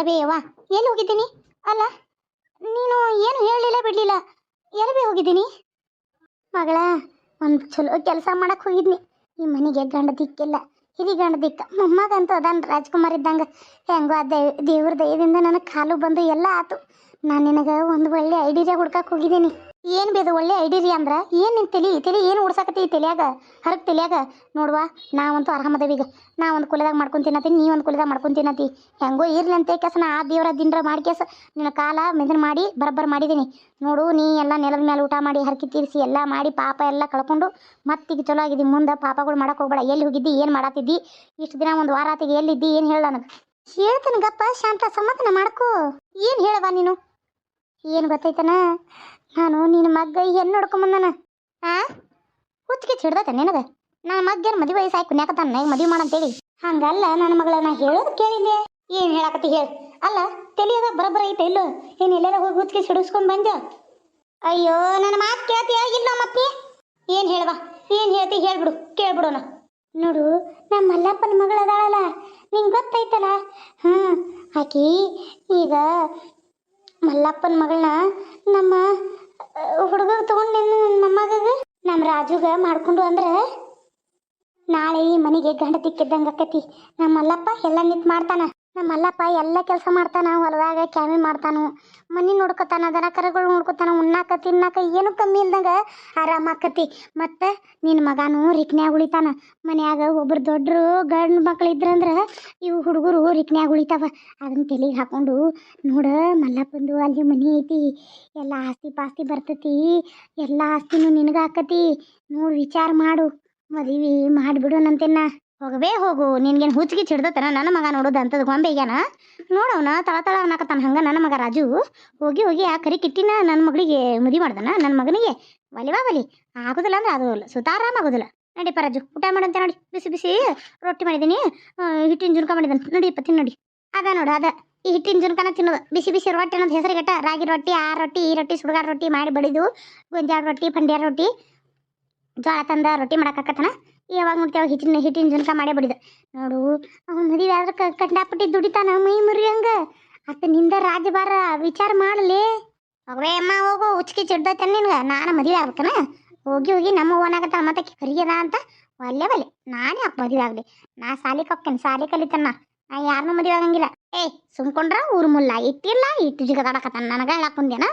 ಯವ್ವ, ಎಲ್ಲಿ ಹೋಗಿದ್ದೀನಿ? ಅಲ್ಲ, ನೀನು ಏನು ಹೇಳಲಿಲ್ಲ, ಬಿಡಲಿಲ್ಲ. ಎಲ್ಲಿ ಹೋಗಿದ್ದೀನಿ? ಮಗಳ, ಒಂದು ಚಲೋ ಕೆಲಸ ಮಾಡಕ್ಕೆ ಹೋಗಿದ್ನಿ. ಈ ಮನೆಗೆ ಗಂಡ ದಿಕ್ಕಿಲ್ಲ. ಹಿರಿ ಗಂಡ ದಿಕ್ಕ. ಮೊಮ್ಮಗಂತೂ ಅದಾನ, ರಾಜ್ಕುಮಾರ್ ಇದ್ದಂಗೆ. ಹೆಂಗೋ ಆ ದೇವ್ ದೇವ್ರ ದಯದಿಂದ ನನಗೆ ಕಾಲು ಬಂದು ಎಲ್ಲ ಆತು. ನಾನು ನಿನಗೆ ಒಂದು ಒಳ್ಳೆ ಐಡಿಯಾ ಹುಡ್ಕಕ್ಕೆ ಹೋಗಿದ್ದೀನಿ. ಏನು ಬೇದು ಒಳ್ಳೆ ಐಡಿಯಾ ಅಂದ್ರೆ? ಏನು ನಿನ್ ತಲೆ? ತಲೆ ಏನು ಉಡ್ಸಾಕತ್ತಿ ಈ ತಲೆಯಾಗ? ಹರಕ್ ತಲೆಯಾಗ? ನೋಡುವ, ನಾವಂತೂ ಆರಾಮದವೀಗ ನಾ ಒಂದು ಕುಲದಾಗ ಮಾಡ್ಕೊಂಡು ತಿನ್ನತ್ತೀನಿ ನೀ ಒಂದು ಕುಲದಾಗ ಮಾಡ್ಕೊಂಡು ತಿನ್ನತಿ ಹೆಂಗೋ ಇರ್ಲಿ ಅಂತ ಕೆಸ ನಾ ಆ ದೇವರ ದಿನರ ಮಾಡಿ ಕೆಸ ನಿನ್ನ ಕಾಲ ಮೆದನ್ ಮಾಡಿ ಬರಬ್ಬರ್ ಮಾಡಿದ್ದೀನಿ ನೋಡು, ನೀ ಎಲ್ಲ ನೆಲದ ಮೇಲೆ ಊಟ ಮಾಡಿ, ಹರಕಿ ತೀರಿಸಿ ಎಲ್ಲ ಮಾಡಿ, ಪಾಪ ಎಲ್ಲ ಕಳ್ಕೊಂಡು ಮತ್ತೀಗ ಚಲೋ ಆಗಿದ್ದಿ. ಮುಂದೆ ಪಾಪಗಳು ಮಾಡಕ್ಕೆ ಹೋಗ್ಬೇಡ. ಎಲ್ಲಿ ಹೋಗಿದ್ದಿ, ಏನು ಮಾಡತ್ತಿದ್ದಿ ಇಷ್ಟು ದಿನ ಒಂದು ವಾರ ಆತಿಗೆ ಎಲ್ಲಿದ್ದಿ? ಏನು ಹೇಳ ನನಗೆ? ಹೇಳ್ತಿನ ಗಪ್ಪ ಶಾಂತ, ಸಮಾಧಾನ ಮಾಡ್ಕೋ. ಏನು ಹೇಳವ ನೀನು? ಏನು ಗೊತ್ತೈತನ ನಾನು ನಿನ್ನ ಮಗ್ಗ ಹೆಣ್ಣು ನೋಡ್ಕೊಂಬಂದನ ಹಾ ಹುಚ್ಚಿಗೆ ಚಿಡ್ದತ ನಿನಗೆ? ನನ್ನ ಮಗ್ಗೇನು ಮದುವೆ ವಯಸ್ಸು ಆಯ್ತು ಕುನ್ಯಾಕತ್ತಾನ ಈಗ ಮದುವೆ ಮಾಡಂತೇಳಿ. ಹಂಗಲ್ಲ ನನ್ನ ಮಗಳ ನಾ ಹೇಳೋದು ಕೇಳಿದ್ದೆ. ಏನು ಹೇಳಕತ್ತಿ ಹೇಳು. ಅಲ್ಲ ತಿಳಿಯೋದ ಬರಬರ ಐತೆ ಇಲ್ಲೋ? ಏನು ಎಲ್ಲಾರ ಹೋಗಿ ಹುಚ್ಚಿಗೆ ಸಿಡಿಸ್ಕೊಂಡು ಬಂದ ಅಯ್ಯೋ, ನನ್ನ ಮಾತು ಕೇಳ್ತಿ ಇಲ್ಲ ಮತ್ತೆ? ಏನು ಹೇಳುವ? ಏನು ಹೇಳ್ತಿ ಹೇಳ್ಬಿಡು. ಕೇಳ್ಬಿಡೋಣ. ನೋಡು, ನಮ್ಮ ಮಲ್ಲಪ್ಪನ ಮಗಳು ಅದಾಳಲ್ಲ ನಿಂಗೆ ಗೊತ್ತೈತಲ್ಲ? ಹಾಂ ಆಕಿ ಈಗ ಮಲ್ಲಪ್ಪನ ಮಗಳನ್ನ ನಮ್ಮ ಹುಡುಗ ತಗೊಂಡು ನನ್ನ ಮೊಮ್ಮಗಗ ನಮ್ಮ ರಾಜುಗ ಮಾಡ್ಕೊಂಡು ಅಂದ್ರೆ ನಾಳೆ ಈ ಮನೆಗೆ ಗಂಡ ತಿಕ್ಕಿದ್ದಂಗೆ ಆಕತಿ. ನಮ್ಮ ಮಲ್ಲಪ್ಪ ಎಲ್ಲ ನಿಂತು ಮಾಡ್ತಾನ. ನಮ್ಮ ಮಲ್ಲಪ್ಪ ಎಲ್ಲ ಕೆಲಸ ಮಾಡ್ತಾನ, ಹೊಲದಾಗ ಕ್ಯಾಮಿ ಮಾಡ್ತಾನು. ಮನೆ ನೋಡ್ಕೊತಾನ, ದನ ಕರಗಳು ನೋಡ್ಕೊತಾನ, ಉಣ್ಣಾಕ, ತಿನ್ನಾಕ ಏನು ಕಮ್ಮಿ ಇಲ್ದಂಗ ಆರಾಮ ಆಕತಿ. ಮತ್ತು ನಿನ್ನ ಮಗನೂ ರಿಕ್ನ್ಯಾಗ ಉಳಿತಾನ. ಮನ್ಯಾಗ ಒಬ್ರು ದೊಡ್ಡರು ಗಂಡು ಮಕ್ಳು ಇದ್ರಂದ್ರೆ ಇವು ಹುಡುಗರು ರಿಕ್ನ್ಯಾಗ ಉಳಿತಾವ. ಅದನ್ನ ತಲೆಗೆ ಹಾಕೊಂಡು ನೋಡ ಮಲ್ಲಪ್ಪಂದು ಅಲ್ಲಿ ಮನೆ ಐತಿ. ಎಲ್ಲ ಆಸ್ತಿ ಪಾಸ್ತಿ ಬರ್ತತಿ. ಎಲ್ಲ ಆಸ್ತಿನೂ ನಿನಗಾಕತಿ ನೋಡಿ ವಿಚಾರ ಮಾಡು. ಮದುವೆ ಮಾಡಿಬಿಡೋಣಂತೆನ್ನ ಹೋಗಬೇ ಹೋಗು, ನಿನ್ಗೇನು ಹುಚ್ಚಿಗೆ ಚಿಡ್ದತನ ನನ್ನ ಮಗ ನೋಡೋದು ಅಂತದ್ ಈಗನ ನೋಡವನ ತಳ ತಳ ಅನ್ನಕತ್ತಾನ ಹಂಗ ನನ್ನ ಮಗ ರಾಜು. ಹೋಗಿ ಹೋಗಿ ಆ ಕರಿ ಕಿಟ್ಟಿನ ನನ್ನ ಮಗಳಿಗೆ ಮದುವೆ ಮಾಡ್ದನ ನನ್ನ ಮಗನಿಗೆ. ಒಲಿವಾ ಬಲಿ ಆಗೋದಿಲ್ಲ ಅಂದ್ರೆ ಅದು ಸುತಾರಾಮ್ ಆಗೋದಿಲ್ಲ. ನಡಿಪ ರಾಜು, ಊಟ ಮಾಡಂತೆ ನೋಡಿ, ಬಿಸಿ ಬಿಸಿ ರೊಟ್ಟಿ ಮಾಡಿದ್ದೀನಿ ಹಿಟ್ಟಿನ ಜುನ್ಕ ಮಾಡಿದ್ದಾನೆ ನೋಡಿ ತಿನ್ನು ನೋಡಿ. ಅದ ನೋಡು ಅದ, ಈ ಹಿಟ್ಟಿನ ಜುನ್ಕನ ತಿನ್ನೋದು. ಬಿಸಿ ಬಿಸಿ ರೊಟ್ಟಿ ಅನ್ನೋದು ಹೆಸರುಗಟ್ಟ ರಾಗಿ ರೊಟ್ಟಿ, ಆ ರೊಟ್ಟಿ, ಈ ರೊಟ್ಟಿ, ಸುಡುಗಾಡ ರೊಟ್ಟಿ ಮಾಡಿ ಬಡಿದು ಗೊಂಜಾಳ ರೊಟ್ಟಿ ಪಂಡ್ಯ ರೊಟ್ಟಿ ಜೋಳ ತಂದ ರೊಟ್ಟಿ ಮಾಡಾಕತ್ತನ ಯಾವಾಗ ನೋಡ್ತೇವೆ ಹಿಟ್ಟಿನ ಹಿಟ್ಟಿನ ಜುನ್ಕ ಮಾಡೇ ಬಿಡಿದ. ನೋಡು, ಅವ್ನು ಮದುವೆ ಆದ್ರೆ ಕಂಡಾಪಟ್ಟಿ ದುಡಿತಾನ ಮೈ ಮುರಿಯಂಗ ಅತ್ತ ನಿಂದ ರಾಜಭಾರ ವಿಚಾರ ಮಾಡಲಿ. ಹೋಗವೇ ಅಮ್ಮ, ಹೋಗು ಉಚ್ಕಿ ಚಿಡ್ದೈತೆ ನಿನ್ಗೆ. ನಾನು ಮದುವೆ ಆಗ್ಬೇಕನ? ಹೋಗಿ ಹೋಗಿ ನಮ್ಮ ಓನಾಗತ್ತ ಮತ್ತೆ ಕರಿಯದ ಅಂತ ಒಲ್ಲೆ ಒಲ್ಲೆ. ನಾನೇ ಯಾಕೆ ಮದುವೆ ಆಗಲಿ? ನಾ ಸಾಲಿ ಕಕ್ಕೇನೆ ಸಾಲಿ ಕಲಿತನ ನಾ. ಯಾರನ್ನೂ ಮದುವೆ ಆಗಂಗಿಲ್ಲ. ಏಯ್, ಸುಮ್ಕೊಂಡ್ರ ಊರು ಮುಲ್ಲ. ಇಟ್ಟಿಲ್ಲ, ಇಟ್ಟು ಜಿಗದಾಡಕತ್ತಾನ ನನಗೆ ಹೇಳಕ್ ಮುಂದೇನ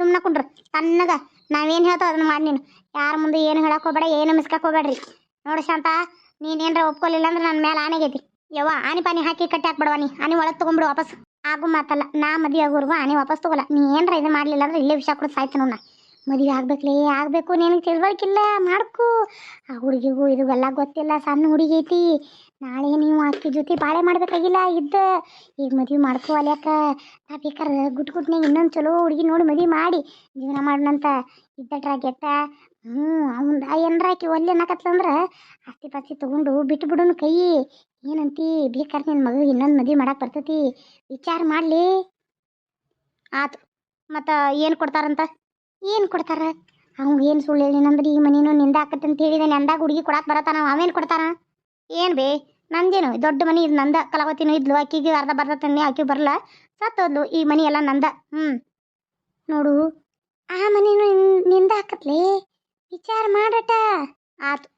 ಸುಮ್ಮನೆ ಕುಂಡ್ರ ತನ್ನಗ ನಾವೇನು ಹೇಳ್ತಾವ ಅದನ್ನ ಮಾಡಿ ನೀನು. ಯಾರ ಮುಂದೆ ಏನು ಹೇಳಕ್ ಹೋಗ್ಬೇಡ, ಏನು ಮಿಸ್ಕಕ್ ಹೋಗ್ಬೇಡ್ರಿ. ನೋಡು ಶಾಂತ, ನೀನೇನ್ರ ಒಪ್ಕೊಲಿಲ್ಲ ಅಂದ್ರೆ ನನ್ನ ಮೇಲೆ ಆನೆಗೈತಿ ಯವ್ವ, ಆನೆ ಪಾನಿ ಹಾಕಿ ಕಟ್ಟಿ ಹಾಕ್ಬಿಡವ ನೀ. ಆನೆ ಒಳಗೆ ತೊಗೊಂಬಿಡು ವಾಪಸ್. ಆಗು ಮಾತಲ್ಲ, ನಾ ಮದುವೆ ಆಗೋರ್ಗು ಆನೆ ವಾಪಸ್ ತಗೋಲ್ಲ. ನೀ ಏನ್ರ ಇದು ಮಾಡಲಿಲ್ಲ ಅಂದ್ರೆ ಇಲ್ಲೇ ವಿಷ ಕೊಡೋದು ಸಾಯ್ತು ನೋಡ ಮದುವೆ ಆಗ್ಬೇಕ್ಲೇ, ಆಗಬೇಕು, ನಿನಗೆ ತಿಳ್ವಳಿಕಿಲ್ಲ, ಮಾಡ್ಕು. ಆ ಹುಡುಗಿಗೂ ಇದು ಎಲ್ಲ ಗೊತ್ತಿಲ್ಲ, ಸಣ್ಣ ಹುಡುಗಿ ಐತಿ. ನಾಳೆ ನೀವು ಆಕೆ ಜೊತೆ ಬಾಳೆ ಮಾಡಬೇಕಾಗಿಲ್ಲ ಇದ್ದ. ಈಗ ಮದುವೆ ಮಾಡ್ಕೋ ಅಲ್ಯಾಕ. ನಾ ಬೇಕಾದ್ರೆ ಗುಟ್ ಗುಟ್ನಾಗ ಇನ್ನೊಂದು ಚಲೋ ಹುಡುಗಿ ನೋಡಿ ಮದುವೆ ಮಾಡಿ ಜೀವನ ಮಾಡೋಣಂತ ಇದ್ದ ಗೆಟ್ಟ ಹ್ಞೂ ಅವ್ನ ಏನಾರ ಆಕಿ ಒಲ್ಲೆ ಅನ್ನಕತ್ತಂದ್ರೆ ಆಸ್ತಿ ಪಾಸ್ತಿ ತೊಗೊಂಡು ಬಿಟ್ಟು ಬಿಡೋನು ಕೈ. ಏನಂತಿ ಬೇಕಾದ್ರೆ ನಿನ್ನ ಮಗ ಇನ್ನೊಂದು ಮದುವೆ ಮಾಡಕ್ಕೆ ಬರ್ತೈತಿ. ವಿಚಾರ ಮಾಡಲಿ. ಆತು, ಮತ್ತು ಏನು ಕೊಡ್ತಾರಂತ? ಏನು ಕೊಡ್ತಾರ? ಅವ್ನು ಏನು ಸುಳ್ಳು ಹೇಳಿನಂದ್ರೆ ಈ ಮನೇನು ನಿಂದ ಆಕತ್ತೆ ಅಂತ ಹೇಳಿದ ಅಂದಾಗ ಹುಡುಗಿ ಕೊಡಕ್ಕೆ ಬರತ್ತಾನ ಅವೇನು ಕೊಡ್ತಾನ ಏನು ಬೇ, ನಂದೇನು, ದೊಡ್ಡ ಮನೆ ಇದು ನಂದ, ಕಲಾವತಿನೂ ಇದ್ಲು, ಆಕಿಗೆ ಅರ್ಧ ಬರ್ದ ತನ್ನಿ ಆಕಿ ಬರಲ್ಲ ಸತ್ತೋದ್ಲು ಈ ಮನೆ ಎಲ್ಲ ನಂದ. ಹ್ಞೂ ನೋಡು, ಆ ಮನೇನು ನಿನ್- ನಿಂದ ಆಕತ್ಲೇ. ವಿಚಾರ ಮಾಡಟ ಆತು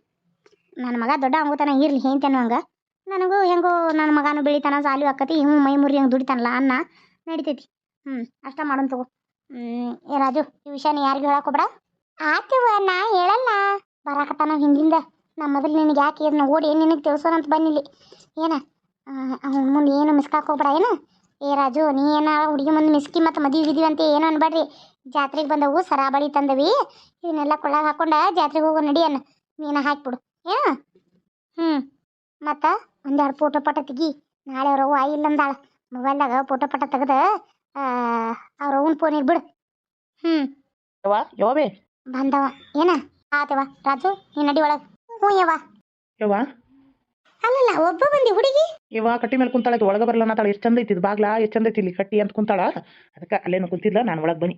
ನನ್ನ ಮಗ ದೊಡ್ಡ ಅಂಗುತಾನ ಇರ್ಲಿ ಹೇಳ್ತೇನೆ ಹಂಗೆ. ನನಗೂ ಹೆಂಗೋ ನನ್ನ ಮಗನೂ ಬೆಳಿತಾನ ಸಾಲಿ ಆಕತಿ ಹಿಂಗೆ ಮೈ ಮುರಿ ಹಂಗೆ ದುಡಿತಾನಲ್ಲ ಅನ್ನ ನಡಿತೈತಿ. ಹ್ಞೂ ಅಷ್ಟ ಮಾಡೋಣ ತಗೋ. ಏ ರಾಜು ಈ ವಿಷಯನ ಯಾರಿಗೂ ಹೇಳಕ್ ಹೋಗ್ಬೇಡ. ಆತಿವ ನಾ ಹೇಳಲ್ಲ. ಬರಾಕತ್ತಾನ ಹಿಂದಿಂದ. ನಾ ಮೊದಲು ನಿನಗೆ ಯಾಕೆ ಇದನ್ನ ಓಡಿ ನಿನಗೆ ತಿಳಿಸೋಣಂತ ಬನ್ನಿಲ್ಲಿ ಏನ? ಅವ್ನ ಮುಂದೆ ಏನು ಮಿಸ್ಕಾಕ್ ಹೋಗ್ಬೇಡ ಏನು? ಏ ರಾಜು ನೀ ಏನ ಹುಡುಗಿ ಮುಂದೆ ಮಿಸ್ಕಿ ಮತ್ತು ಮದುವೆ ಗಿದ್ವಿ ಅಂತ ಏನು ಅನ್ಬೇಡ್ರಿ ಜಾತ್ರೆಗೆ ಬಂದವು ಸರಾಬಳಿ ತಂದವಿ. ಇವನ್ನೆಲ್ಲ ಕೊಳ್ಳಾಗ ಹಾಕೊಂಡ ಜಾತ್ರೆಗೆ ಹೋಗೋ ನಡಿಯನ್ನ ನೀನು ಹಾಕ್ಬಿಡು ಏನು? ಹ್ಞೂ ಮತ್ತು ಒಂದೆರಡು ಫೋಟೋ ಪಟ ತೆಗಿ. ನಾಳೆ ಅವ್ರವ್ವ ಆಯಿ ಇಲ್ಲ ಅಂದಾಳ. ಮೊಬೈಲ್ದಾಗ ಫೋಟೋ ಪಟ ತೆಗೆದ ಅವ್ರ ಅವ್ನ ಫೋನಿಗೆ ಬಿಡು. ಹ್ಞೂ ಯವ್ವ ಯವ್ವೇ ಬಂದವ. ಏನ? ಆತವ ರಾಜು ನೀ ನಡಿ ಒಳಗೆ. ಹ್ಞೂ ಯವ್ವ. ಯವ್ವ. ಅಲ್ಲಲ್ಲ ಒಬ್ಬ ಬಂದಿ ಹುಡುಗಿ? ಯವ್ವ ಕಟ್ಟಿ ಮೇಲೆ ಕುಂತಾಳ ಒಳಗೆ ಬರಲ್ಲ ಅನ್ನತಾಳ ಎಷ್ಟು ಚಂದ ಐತಿ ಇದು ಬಾಗ್ಲ, ಎಷ್ಟು ಚಂದ ಐತಿ ಇಲ್ಲಿ ಕಟ್ಟಿ ಅಂತ ಕುಂತಾಳ. ಅದಕ್ಕೆ ಅಲ್ಲೇನು ಕುಂತಿದ್ಲ, ನಾನು ಒಳಗೆ ಬನ್ನಿ.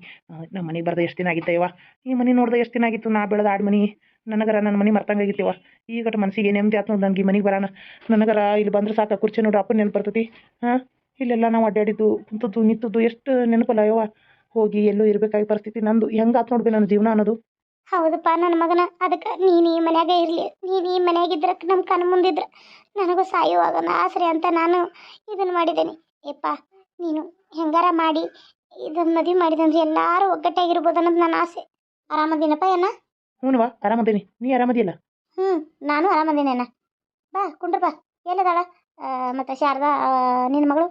ನಮ್ಮ ಮನೆಗೆ ಬರ್ದ ಎಷ್ಟು ದಿನ ಆಗಿತ್ತು ಯವ್ವ ಈ ಮನೆ ನೋಡ್ದೆ ಎಷ್ಟು ದಿನ ಆಗಿತ್ತು ನಾ ಬೆಳೆದ ಆಡ್ ಮನಿ? ನನಗರ ನನ್ನ ಮನೆ ಮರ್ತಂಗಾಗಿತ್ತವ ಈಗ ಮನಸ್ಸಿಗೆ ನೆಮ್ಮದಿ ಆತು ನನಗೆ ಈ ಮನೆಗೆ ಬರೋಣ ನನಗರ ಇಲ್ಲಿ ಬಂದ್ರೆ ಸಾಕು, ಕುರ್ಚಿ ನೋಡ್ರಿ ಅಪ್ಪನ ನೆನಪು ಬರ್ತೈತಿ. ಹಾಂ? ಇಲ್ಲೆಲ್ಲ ನಾವು ಅಡ್ಡಾಡಿದ್ದು ಕುಂತದ್ದು, ನಿಂತದ್ದು ಎಷ್ಟು ನೆನಪಲ್ಲ ಯವ್ವ ಹೋಗಿ ಎಲ್ಲೂ ಇರಬೇಕಾಗಿ ಪರಿಸ್ಥಿತಿ ನಂದು. ಹೆಂಗಾತ್ ನೋಡ್ಬಿ ನನ್ನ ಜೀವನ ಅನ್ನೋದು. ಹೌದಪ್ಪ ನನ್ನ ಮಗನ. ಅದಕ್ಕೆ ನೀನು ಈ ಮನ್ಯಾಗ ಇರಲಿ. ನೀನು ಈ ಮನ್ಯಾಗಿದ್ರೆ ನಮ್ಮ ಕಣ್ಣು ಮುಂದಿದ್ರೆ ನನಗೂ ಸಾಯುವಾಗ ಆಸರೆ ಅಂತ ನಾನು ಇದನ್ನು ಮಾಡಿದ್ದೇನೆ ಏಪ್ಪ ನೀನು ಹೆಂಗಾರ ಮಾಡಿ ಇದನ್ನು ಮದುವೆ ಮಾಡಿದಂದ್ರೆ ಎಲ್ಲರೂ ಒಗ್ಗಟ್ಟಾಗಿರ್ಬೋದು ಅನ್ನೋದು ನನ್ನ ಆಸೆ. ಆರಾಮದಿನಪ್ಪ ಏನ ಹ್ಞೂನವ್ವ ಆರಾಮದೇನಿ. ನೀ ಆರಾಮದಿಲ್ಲ ಹ್ಞೂ ನಾನು ಆರಾಮದಿನೇನ ಬಾ ಕುಂಡ್ರಪ್ಪ. ಎಲ್ಲದಾಳ? ಮತ್ತು ಶಾರದಾ ನಿನ್ನ ಮಗಳು?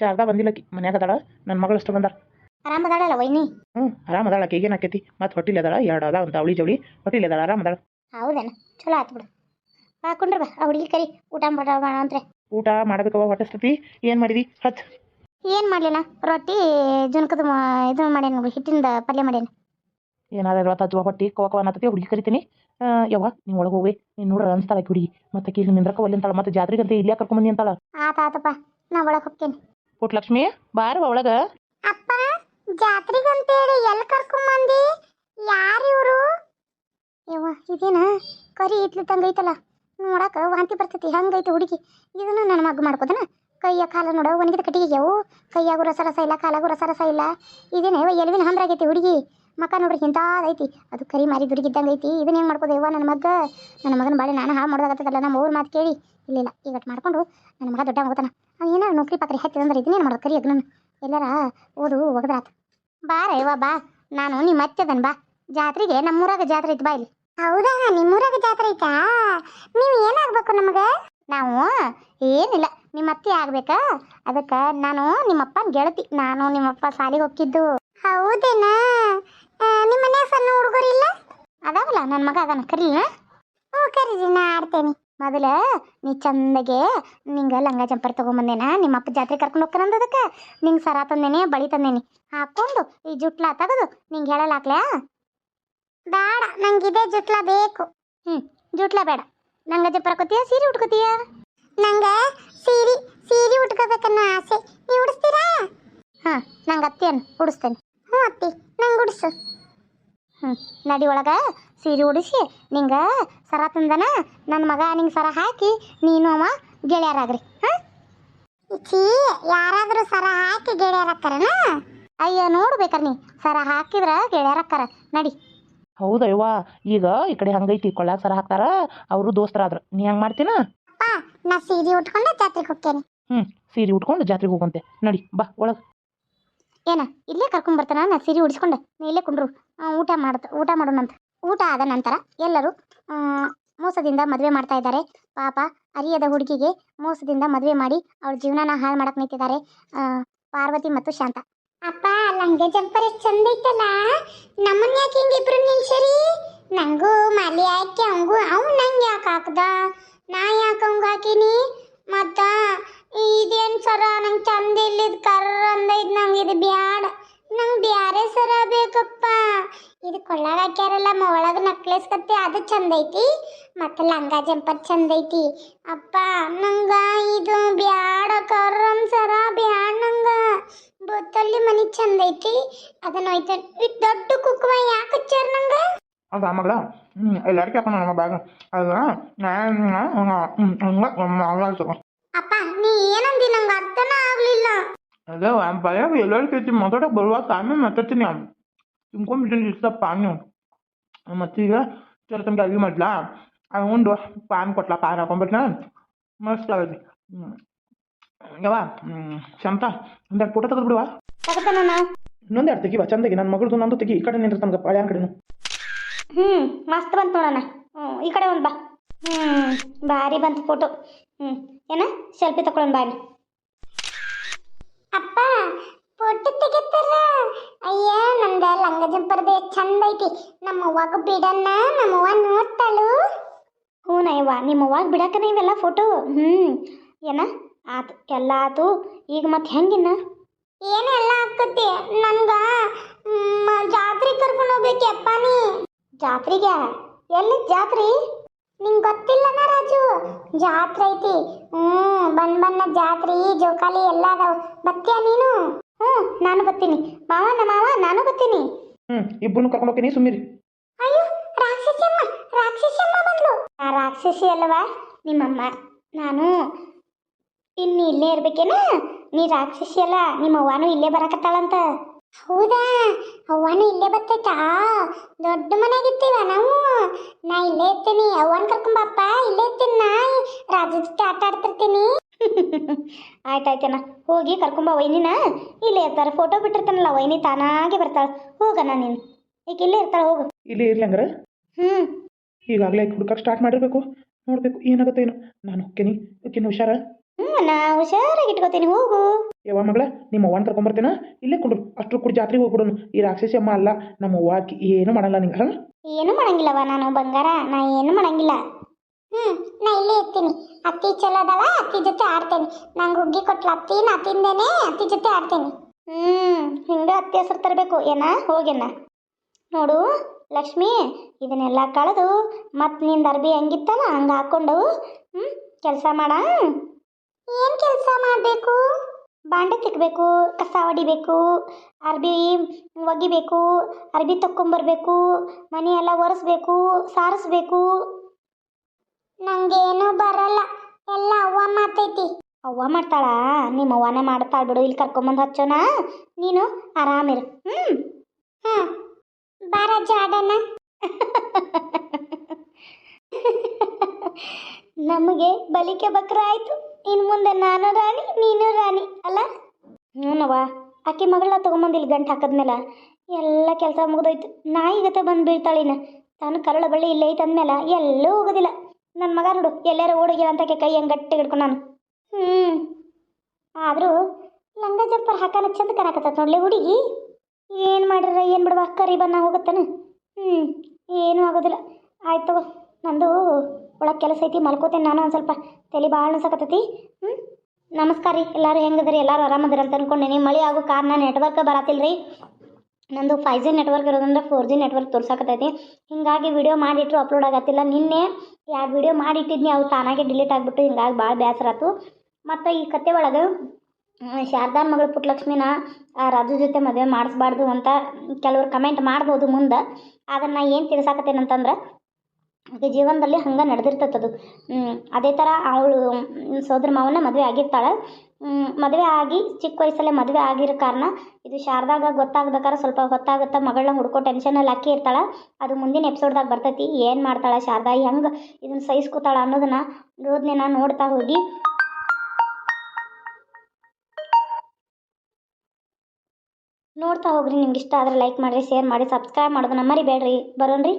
ಶಾರದಾ ಬಂದಿಲ್ಲ ಮನ್ಯಾಗ ಅದಾಳ ನನ್ನ ಮಗಳು ಅಷ್ಟು ಬಂದಾರ ಆರಾಮದಾಳಲ್ಲ ವೈನಿ? ಹ್ಞೂ ಆರಾಮದಾಳ ಆಕೆ ಈಗೇನು ಆಕೈತಿ? ಮತ್ತು ಹೊಟ್ಟಿಲ್ ಅದಾಳ ಎರಡು ಅವಳಿ ಜವಳಿ. ಹೊಟ್ಟಿಲ್ ಅದಾಳ? ಆರಾಮದಾಳ ಹೌದೇನ? ಚಲೋ ಆತು ಬಿಡು. ಬಾ ಕುಂಡ್ರ ಬಾ. ಆ ಹುಡುಗಿ ಕರಿ. ಊಟ ಮಾಡ ಅಂದ್ರೆ ಊಟ ಮಾಡಬೇಕವ ಹೊಟ್ಟಸ್ತತಿ? ಏನು ಮಾಡಿದಿ? ಹತ್ ಏನು ಮಾಡಲಿಲ್ಲ? ರೊಟ್ಟಿ ಜುನ್ಕದ ಇದು ಮಾಡ್ಯಾನ ಹಿಟ್ಟಿಂದ ಪಲ್ಯ ಮಾಡ್ಯಾನ. ಏನಾರ ಇವತ್ತು ಹೊಟ್ಟಿ ಕವಕವ ಅನ್ನತತಿ ಹುಡುಗಿ ಕರಿತೀನಿ. ಯವ್ವ ನೀವು ಒಳಗೆ ಹೋಗಿ ನೀನು ನೋಡ್ರ ಅನ್ಸ್ತಾಳ ಹುಡುಗಿ. ಮತ್ತೆ ಇಲ್ಲಿ ನಿಂದ್ರಕ ಒಲ್ಲಿ ಅಂತಾಳ. ಮತ್ತೆ ಜಾತ್ರೆಗಂತ ಇಲ್ಲೇ ಕರ್ಕೊಂಬಂದಿ ಅಂತಾಳ. ಆತ ಆತಪ್ಪ. ನಾ ಒಳಗೆ ಹೋಗ್ತೇನೆ. ಪುಟ್ಲಕ್ಷ್ಮಿ ಬಾರವ ಒಳಗ. ಅಪ್ಪ! ಜಾತ್ರೆಗಂತೇಳಿ ಎಲ್ಲಿ ಕರ್ಕೊಂಬಂದಿ ಯಾರು ಇವರು? ಯವ್ವ, ಇದೇನ? ಕರಿ ಇತ್ಲು ತಂಗೈತಲ್ಲ ನೋಡಕ ವಾಂತಿ ಬರ್ತೈತಿ ಹಂಗೈತಿ ಹುಡುಗಿ. ಇದನ್ನು ನನ್ನ ಮಗ ಮಾಡ್ಕೋದನ ಕೈಯ ಕಾಲ ನೋಡ, ಒಣಗಿದ ಕಟ್ಟಿಗೆ ಅವು ಕೈಯಾಗೂ ರಸ ರಸ ಇಲ್ಲ, ಕಾಲಾಗೂ ರಸ ರಸ ಇಲ್ಲ. ಇದೇನ ಎಲ್ವಿನ ಹಂದ್ರಾಗೈತಿ ಹುಡುಗಿ? ಮಕ ನೋಡ್ರಿ ಇಂಥದೈತಿ ಅದು ಕರಿ ಮಾರಿ ದುಡುಗಿದ್ದಂಗೆ ಐತಿ. ಇದನ್ನ ಹೆಂಗೆ ಮಾಡ್ಕೋದು ಯವ್ವ ನನ್ನ ಮಗ ನನ್ನ ಮಗನ ಬಾಳೆ ನಾನು ಹಾಳು ಮಾಡೋದಾಗತ್ತದಲ್ಲ ನಮ್ಮ ಊರು ಮಾತು ಕೇಳಿ. ಇಲ್ಲಿಲ್ಲ ಈಗ ಮಾಡ್ಕೊಂಡು ನನ್ನ ಮಗ ದೊಡ್ಡ ಹೋಗ್ತಾನ ಅವ್ನು ಏನಾರು ನೌಕರಿ ಪಾತ್ರೆ ಹತ್ತಿದಂದ್ರೆ ಇದನ್ನೇನು ಮಾಡೋದು ಕರಿ ಅಗ್ನ ಎಲ್ಲಾರ ಓದು, ಒಗದ್ರಾತ. ಬಾರ ಯವ್ವ ಬಾ. ನಾನು ನಿಮ್ಮ ಅತ್ತೆದನ್ ಬಾ. ಜಾತ್ರೆಗೆ ನಮ್ಮೂರಾಗ ಜಾತ್ರೆ ಐತ್ ಬಾ ಇಲ್ಲಿ. ಹೌದಾ? ನಿಮ್ಮೂರಾಗ ಜಾತ್ರೆ ಐತಾ? ನೀವು ಏನಾಗ್ಬೇಕು ನಮಗೆ? ನಾವು ಏನಿಲ್ಲ. ನಿಮ್ಮ ಅತ್ತೆ ಆಗ್ಬೇಕಾ? ಅದಕ್ಕೆ ನಾನು ನಿಮ್ಮಪ್ಪನ ಗೆಳತಿ. ನಾನು ನಿಮ್ಮಪ್ಪ ಸಾಲಿಗೆ ಹೋಗಿದ್ದು ಹೌದೇನಾ? ನಿಮ್ಮ ಮನ್ಯಾಗ ಸಣ್ಣ ಹುಡುಗರಿಲ್ಲ? ಅದಾವಲ್ಲ ನನ್ನ ಮಗ ಅದನ್ನ ಕರೀಲ ಹ್ಞೂ ಕರೀರಿ ನಾ ಆಡ್ತೇನೆ. ಮೊದಲ ನೀ ಚಂದಗೆ ನಿಂಗೆ ಲಂಗ ಜಂಪರ್ ತೊಗೊಂಬಂದೇನ, ನಿಮ್ಮ ಅಪ್ಪ ಜಾತ್ರೆ ಕರ್ಕೊಂಡು ಹೋಗ್ತಾನ ಅದಕ್ಕೆ? ನಿಂಗೆ ಸರ ತಂದೇನೆ, ಬಳಿ ತಂದೇನಿ. ಹಾಕೊಂಡು ಈ ಜುಟ್ಲ ತೆಗೆದು ನಿಂಗೆ ಹೇಳಲ್ಲ ಹಾಕ್ಲ್ಯಾ ಬೇಡ, ನಂಗೆ ಇದೇ ಜುಟ್ಲ ಬೇಕು. ಹ್ಞೂ ಜುಟ್ಲ ಬೇಡ. ನಂಗೆ ಜಂಪರ್ ಹಾಕೋತೀಯ, ಸೀರೆ ಉಟ್ಕೋತೀಯ? ನಂಗೆ ಸೀರೆ ಸೀರೆ ಉಟ್ಕೋಬೇಕನ್ನೋ ಆಸೆ. ನೀವು ಉಡಿಸ್ತೀರಾ? ಹಾಂ, ನಂಗೆ ಅತ್ತಿಯನ್ನು ಉಡಿಸ್ತೇನೆ. ಹ್ಞೂ ಅತ್ತಿ, ನಂಗೆ ಉಡಿಸು. ಹ್ಞೂ ನಡಿ ಒಳಗೆ. ಸೀರೆ ಉಡಿಸಿ ನಿಂಗೆ ಸರ ತಂದನ ನನ್ನ ಮಗ ನಿಂಗೆ ಸರ ಹಾಕಿ ನೀನು ಅವ ಗೆಳೆಯರಾಗ್ರಿ ಹಾಂ? ಚೀ ಯಾರಾದರೂ ಸರ ಹಾಕಿ ಗೆಳೆಯರಕ್ಕರನ? ಅಯ್ಯ ನೋಡ್ಬೇಕಾರ ನೀ ಸರ ಹಾಕಿದ್ರ ಗೆಳೆಯರಕ್ಕರ ನಡಿ. ಹೌದಾ ಈಗ ಈ ಕಡೆ ಹಂಗೈತಿ ಕೊಳ್ಳಾಗ ಸರ ಹಾಕ್ತಾರ ಅವರು ದೋಸ್ತರಾದ್ರ. ನೀ ಹಂಗೆ ಮಾಡ್ತೀನ? ಅಪ್ಪ ನಾ ಸೀರೆ ಉಟ್ಕೊಂಡು ಜಾತ್ರೆಗೆ ಹೋಗ್ತೇನೆ. ಹ್ಞೂ ಸೀರೆ ಉಟ್ಕೊಂಡು ಜಾತ್ರೆಗೆ ಹೋಗಂತೆ ನಡಿ ಬಾ ಒಳಗೆ. ಏನ ಇಲ್ಲೇ ಕರ್ಕೊಂಡ್ ಬರ್ತಾನ ನಾ ಸೀರೆ ಉಡಿಸ್ಕೊಂಡೆ ನೀ ಇಲ್ಲೇ ಕುಂಡ್ರು ಆ, ಊಟ ಮಾಡ್ತ ಊಟ ಮಾಡೋಣಂತ. ಊಟ ಆದ ನಂತರ ಎಲ್ಲರೂ ಮೋಸದಿಂದ ಮದುವೆ ಮಾಡ್ತಾ ಇದ್ದಾರೆ. ಪಾಪ ಅರಿಯದ ಹುಡುಗಿಗೆ ಮೋಸದಿಂದ ಮದುವೆ ಮಾಡಿ ಅವಳ ಜೀವನನ ಹಾಳು ಮಾಡಕ್ ನಿಂತಿದ್ದಾರೆ ಪಾರ್ವತಿ ಮತ್ತು ಶಾಂತ. ಅಪ್ಪ, ಲಂಗೆ ಜಂಪರ್ ಚಂದ ಇತ್ತಲ್ಲ ನಮ್ಮನ್ನ ಯಾಕೆ ಹಿಂಗಿಬ್ರು ನಿಲ್ಸರಿ? ನಂಗೂ ಮಲಿ ಹಾಕಿ ಅವಂಗೂ ಅವ್ ನಂಗೆ ಯಾಕೆ ಹಾಕ್ದ? ನಾ ಯಾಕೆ ಅವಂಗ ಹಾಕಿನಿ? ಮತ್ತ ಇದೇನ್ ಸರ ನಂಗೆ ಚಂದ ಇಲ್ಲಿದ್ ಕರ್ರ ಅಂದೈತ್ ನಂಗೆ ಇದು ಬ್ಯಾಡ. ನಂಗೆ ಬೇರೆ ಸರ ಬೇಕಪ್ಪ ಇದು ಕೊಳ್ಳಾಗ ಹಾಕ್ಯಾರಲ್ಲ ಮ ಒಳಗ ನಕ್ಲೆಸ್ ಕತ್ತೆ ಅದು ಚಂದ ಐತಿ ಮತ್ತೆ ಲಂಗ ಜಂಪರ್ ಚಂದ ಐತಿ ಅಪ್ಪ ನಂಗೆ ಇದು ಬ್ಯಾಡ ಕರಂ ಸರ ಬ್ಯಾಡ ನಂಗೆ ಬೊತ್ತಲ್ಲಿ ಮನಿ ಚಂದ ಐತಿ ಅದನ್ನ ಇದು ದೊಡ್ಡ ಕುಕ್ಕುವ ಯಾಕೆ ಹಚ್ಚಾರ ನಂಗೆ ಆ ಮಗಳ ಎಲ್ಲರಿಗೆ ಹಾಕೋಣ ನಮ್ಮ ಬ್ಯಾಗ್ ಹಂಗೆ ಅಪ್ಪ ನೀ ಏನಂದಿ ನಂಗೆ ಅರ್ಥನ ಆಗ್ಲಿಲ್ಲ ಅದೇ ಭಯ ಎಲ್ಲರ ಕೈತಿ ಮಾತಾಡಕ್ಕೆ ಬರುವಾಗ ಆಮೇಲೆ ಮಾತಾಡ್ತೀನಿ ತುಂಬ್ಕೊಂಡ್ಬಿಟ್ಟಿನಿ ಇಷ್ಟ ಪಾನ್ ಮತ್ತೀಗ ಚರತಂಗೆ ಅಡಿಗೆ ಮಾಡ್ಲಾ ಅದು ಉಂಡು ಪಾನ್ ಕೊಟ್ಲಾ ಪಾನ್ ಹಾಕೊಂಡ್ಬಿಟ್ನ ಮಸ್ತ್ ಆಗೈತಿ ಹ್ಞೂ ಯವ್ವ ಹ್ಞೂ ಶಾಂತ ಒಂದೆರಡು ಫೋಟೋ ತೆಗೆದು ಬಿಡುವ ತಗತಾನ ಇನ್ನೊಂದು ಎರಡು ತೆಗಿವ ಚಂದಗಿ ನನ್ನ ಮಗಳದು ನಂದು ತೆಗಿ ಈ ಕಡೆ ನಿಂದ್ರೆ ತನಗೆ ಪಳ್ಯಾನ ಕಡೆನು ಹ್ಞೂ ಮಸ್ತ್ ಬಂತು ನೋಡೋಣ ಹ್ಞೂ ಈ ಕಡೆ ಒಂದು ಬಾ ಹ್ಞೂ ಭಾರಿ ಬಂತು ಫೋಟೋ ಹ್ಞೂ ಏನ ಸೆಲ್ಫಿ ತಗೊಳ್ಳೋಣ ಬಾರಿ ಅಪ್ಪ ಫೋಟೋ ತೆಗಿತಾರ ಅಯ್ಯ ನಂದ ಲಂಗ ಜಂಪರ್ದೆ ಚಂದ ಐತಿ. ನಮ್ಮವ್ವಾಗ ಬಿಡನ್ನ ನಮ್ಮವ್ವ ನೋಡ್ತಾಳು. ಹ್ಞೂ ನಯ್ಯವ್ವ ನಿಮ್ಮ ಅವ್ವಾಗ ಬಿಡಕ್ಕನ ಇವೆಲ್ಲ ಫೋಟೋ? ಹ್ಞೂ ಏನ? ಆತು ಎಲ್ಲ ಆತು. ಈಗ ಮತ್ತೆ ಹೆಂಗಿನ್ನ? ಏನೆಲ್ಲ ಆಕತಿ? ನನ್ಗ ಜಾತ್ರೆ ಕರ್ಕೊಂಡು ಹೋಗ್ಬೇಕಪ್ಪ ನೀ. ಜಾತ್ರೆಗೆ ಎಲ್ಲಿ ಜಾತ್ರೆ? ನಿಂಗೆ ಗೊತ್ತಿಲ್ಲನ ರಾಜು ಜಾತ್ರೆ ಐತಿ ಹ್ಞೂ ಬಣ್ಣ ಬಣ್ಣ ಜಾತ್ರೆ ಜೋಕಾಲಿ ಎಲ್ಲ ಅದಾವ ಬತ್ತೀಯ ನೀನು ಹ್ಞೂ ನಾನು ಬರ್ತೀನಿ ಮಾವ ನಮ್ಮ ಮಾವ ನಾನು ಬರ್ತೀನಿ ಹ್ಞೂ ಇಬ್ಬರನ್ನು ಕರ್ಕೊಂಡು ಹೋಗ್ತೀನಿ ಸುಮ್ಮೀರಿ ಅಯ್ಯೋ ರಾಕ್ಷಸಮ್ಮ ರಾಕ್ಷಸಮ್ಮ ಬಂದ್ಲು ಆ ರಾಕ್ಷಸಿ ಅಲ್ಲವಾ ನಿಮ್ಮಮ್ಮ ನಾನು ಇನ್ನು ಇಲ್ಲೇ ಇರ್ಬೇಕೇನ ನೀ ರಾಕ್ಷಸಿ ಅಲ್ಲ ನಿಮ್ಮ ಅವ್ವಾನು ಇಲ್ಲೇ ಬರಾಕತ್ತಾಳಂತ ಹೌದಾ? ಅವನು ಇಲ್ಲೇ ಬರ್ತೈತಾ? ದೊಡ್ಡ ಮನೆಯಾಗಿರ್ತೀವ ನಾವು? ನಾ ಇಲ್ಲೇ ಇರ್ತೀನಿ. ಅವ್ವನ್ ಕರ್ಕೊಂಬಪ್ಪ ಇಲ್ಲೇ ಇರ್ತೀನಿ ನಾ ರಾಜ ಜೊತೆ ಆಟ ಆಡ್ತಿರ್ತೀನಿ. ಆಯ್ತಾಯ್ತೇನ ಹೋಗಿ ಕರ್ಕೊಂಬ ವೈನಿನ. ಇಲ್ಲೇ ಇರ್ತಾರೆ ಫೋಟೋ ಬಿಟ್ಟಿರ್ತಾನಲ್ಲ ವೈನಿ ತಾನಾಗೆ ಬರ್ತಾಳೆ. ಹೋಗಣ್ಣ ನೀನು. ಈಗ ಇಲ್ಲೇ ಇರ್ತಾಳೆ ಹೋಗು. ಇಲ್ಲೇ ಇರ್ಲಿ ಅಂದ್ರೆ ಹ್ಞೂ ಈಗಾಗಲೇ ಹುಡುಕಕ್ಕೆ ಸ್ಟಾರ್ಟ್ ಮಾಡಿರ್ಬೇಕು. ನೋಡಬೇಕು ಏನಾಗುತ್ತೆ ಏನೋ. ನಾನು ಹೋಗ್ತೀನಿ. ಓಕೆ ಹುಷಾರ? ಹ್ಞೂ ನಾ ಹುಷಾರಾಗಿ ಇಟ್ಕೋತೀನಿ ಹೋಗು. ಯವ್ವ ಮಗಳ ನಿಮ್ಮ ಅವ್ವನ ಕರ್ಕೊಂಬರ್ತೇನ ಇಲ್ಲೇ ಕೊಡು ಅಷ್ಟು ಕೂಡ ಜಾತ್ರೆಗೆ ಹೋಗ್ಬಿಡೋನು. ಈ ರಾಕ್ಷಸಿ ಅಮ್ಮ ಅಲ್ಲ ನಮ್ಮ ಅವ್ವ ಆಕಿ ಏನು ಮಾಡಲ್ಲ ನಿಂಗೆ ಹಾಂ? ಏನು ಮಾಡಂಗಿಲ್ಲವ ನಾನು ಬಂಗಾರ ನಾ ಏನು ಮಾಡಂಗಿಲ್ಲ. ಹ್ಞೂ ನಾ ಇಲ್ಲೇ ಇರ್ತೀನಿ. ಅತ್ತಿ ಚಲೋ ಅದಾವ ಅತ್ತಿ ಜೊತೆ ಆಡ್ತೇನೆ. ನಂಗೆ ಹುಗ್ಗಿ ಕೊಟ್ಲ ಅತ್ತಿ ನಾ ತಿಂದೇನೆ ಅತ್ತಿ ಜೊತೆ ಆಡ್ತೇನೆ. ಹ್ಞೂ ಹಿಂಗೆ ಅತ್ತಿ ಹೆಸರು ತರಬೇಕು. ಏನ ಹೋಗೇನ. ನೋಡು ಲಕ್ಷ್ಮಿ ಇದನ್ನೆಲ್ಲ ಕಳೆದು ಮತ್ತು ನಿಂದ ಅರ್ಬಿ ಹೆಂಗಿತ್ತಲ್ಲ ಹಂಗೆ ಹಾಕ್ಕೊಂಡು ಹ್ಞೂ ಕೆಲಸ ಮಾಡ. ಏನು ಕೆಲಸ ಮಾಡಬೇಕು? ಬಾಂಡೆ ತಿಕ್ಕಬೇಕು ಕಸ ಹೊಡಿಬೇಕು ಅರ್ಬಿ ಒಗಿಬೇಕು, ಅರ್ಬಿ ತಕ್ಕೊಂಬರ್ಬೇಕು, ಮನೆ ಎಲ್ಲ ಒರೆಸ್ಬೇಕು, ಸಾರಿಸ್ಬೇಕು. ನಂಗೇನು ಬರಲ್ಲ. ಎಲ್ಲ ಅವ್ವ ಮಾತೈತಿ ಅವ್ವ ಮಾಡ್ತಾಳ? ನಿಮ್ಮ ಅವ್ವನೇ ಮಾಡ್ತಾಳ ಬಿಡು ಇಲ್ಲಿ ಕರ್ಕೊಂಬಂದು ಹಚ್ಚೋಣ ನೀನು ಆರಾಮಿರು ಹ್ಞೂ ಬಾರ ಜಾಡನ ನಮಗೆ ಬಲಿಕೆ ಬಕ್ರ ಆಯ್ತು. ಇನ್ನು ಮುಂದೆ ನಾನು ರಾಣಿ, ನೀನು ರಾಣಿ, ಅಲ್ಲ? ಹ್ಞೂನವ್ವ, ಆಕೆ ತೊಗೊಂಬಂದು ಇಲ್ಲಿ ಗಂಟು ಹಾಕಿದ್ಮೇಲೆ ಎಲ್ಲ ಕೆಲಸ ಮುಗಿದೋಯ್ತು. ನಾಯಿ ಗತೆ ಬಂದು ಬೀಳ್ತಾಳಿನ ತಾನು ಕರಳ ಬಳ್ಳಿ ಇಲ್ಲೇ ಐತೆ ಅಂದ್ಮೇಲೆ ಎಲ್ಲೂ ಹೋಗೋದಿಲ್ಲ. ನನ್ನ ಮಗ ನೋಡು, ಎಲ್ಲರೂ ಓಡೋಗಿಲ್ಲ ಅಂತ ಕೈ ಹೆಂಗೆ ಗಟ್ಟಿ ಹಿಡ್ಕೊಂಡು ನಾನು. ಹ್ಞೂ ಆದರೂ ಲಂಗ ಜಂಪರ್ ಹಾಕೋಣ ಚಂದ ಕಾಣಕತ್ತ ನೋಡ್ಲಿ ಹುಡುಗಿ. ಏನು ಮಾಡಿರ ಏನು ಬಿಡುವ, ಕರಿ ಬನ್ನ ಹೋಗುತ್ತಾನೆ? ಹ್ಞೂ ಏನೂ ಆಗೋದಿಲ್ಲ. ಆಯ್ತು ನಂದು ಒಳಗೆ ಕೆಲಸ ಐತಿ, ಮಲ್ಕೋತೇನೆ ನಾನು ಒಂದು ಸ್ವಲ್ಪ ತಲೆ ಭಾಳ ಅನ್ಸಕತ್ತೈತಿ. ಹ್ಞೂ ನಮಸ್ಕಾರ ರೀ, ಎಲ್ಲರೂ ಹೆಂಗದ್ರಿ? ಎಲ್ಲರೂ ಆರಾಮದಿರ ಅಂತ ಅನ್ಕೊಂಡೇನಿ. ಮಳೆ ಆಗೋ ಕಾರಣ ನೆಟ್ವರ್ಕ್ ಬರತ್ತಿಲ್ಲ ರೀ ನಂದು ಫೈ ಜಿ ನೆಟ್ವರ್ಕ್ ಇರೋದಂದ್ರೆ ಫೋರ್ ಜಿ ನೆಟ್ವರ್ಕ್ ತೋರ್ಸಕತ್ತೈತಿ. ಹಿಂಗಾಗಿ ವಿಡಿಯೋ ಮಾಡಿಟ್ರು ಅಪ್ಲೋಡ್ ಆಗತ್ತಿಲ್ಲ. ನಿನ್ನೆ ಎರಡು ವಿಡಿಯೋ ಮಾಡಿಟ್ಟಿದ್ನಿ, ಅವು ತಾನಾಗೆ ಡಿಲೀಟ್ ಆಗಿಬಿಟ್ಟು ಹಿಂಗಾಗಿ ಭಾಳ ಬೇಸರ ಆತು. ಮತ್ತು ಈ ಕತೆ ಒಳಗೆ ಶಾರದಾನ್ ಮಗಳು ಪುಟ್ಟಲಕ್ಷ್ಮಿನ ರಾಜು ಜೊತೆ ಮದುವೆ ಮಾಡಿಸ್ಬಾರ್ದು ಅಂತ ಕೆಲವರು ಕಮೆಂಟ್ ಮಾಡ್ಬೋದು ಮುಂದೆ. ಅದನ್ನು ಏನು ತಿಳ್ಸಾಕತ್ತೇನಂತಂದ್ರೆ ಆಕೆ ಜೀವನದಲ್ಲಿ ಹಂಗೆ ಅದು ಅದೇ ಥರ ಅವಳು ಸೋದರ ಮಾವನ ಮದುವೆ ಆಗಿರ್ತಾಳೆ. ಮದುವೆ ಆಗಿ, ಚಿಕ್ಕ ವಯಸ್ಸಲ್ಲೇ ಮದುವೆ ಆಗಿರೋ ಕಾರಣ ಇದು ಶಾರದಾಗ ಗೊತ್ತಾಗ್ಬೇಕಾದ್ರೆ ಸ್ವಲ್ಪ ಗೊತ್ತಾಗುತ್ತೆ ಮಗಳನ್ನ ಹುಡ್ಕೋ ಟೆನ್ಷನಲ್ಲಿ ಅಕ್ಕಿ ಇರ್ತಾಳೆ. ಅದು ಮುಂದಿನ ಎಪಿಸೋಡ್ದಾಗ ಬರ್ತೈತಿ. ಏನು ಮಾಡ್ತಾಳೆ ಶಾರದಾ, ಹೆಂಗೆ ಇದನ್ನು ಸಹಿಸ್ಕೊತಾಳ ಅನ್ನೋದನ್ನ ರೋದನೆನ ನೋಡ್ತಾ ಹೋಗಿ. ನೋಡ್ತಾ ಹೋಗ್ರಿ. ನಿಮ್ಗೆ ಇಷ್ಟ ಆದರೆ ಲೈಕ್ ಮಾಡಿರಿ ಶೇರ್ ಮಾಡಿ ಸಬ್ಸ್ಕ್ರೈಬ್ ಮಾಡೋದನ್ನ ಮರಿಬೇಡ್ರಿ. ಬರೋಣ್ರಿ?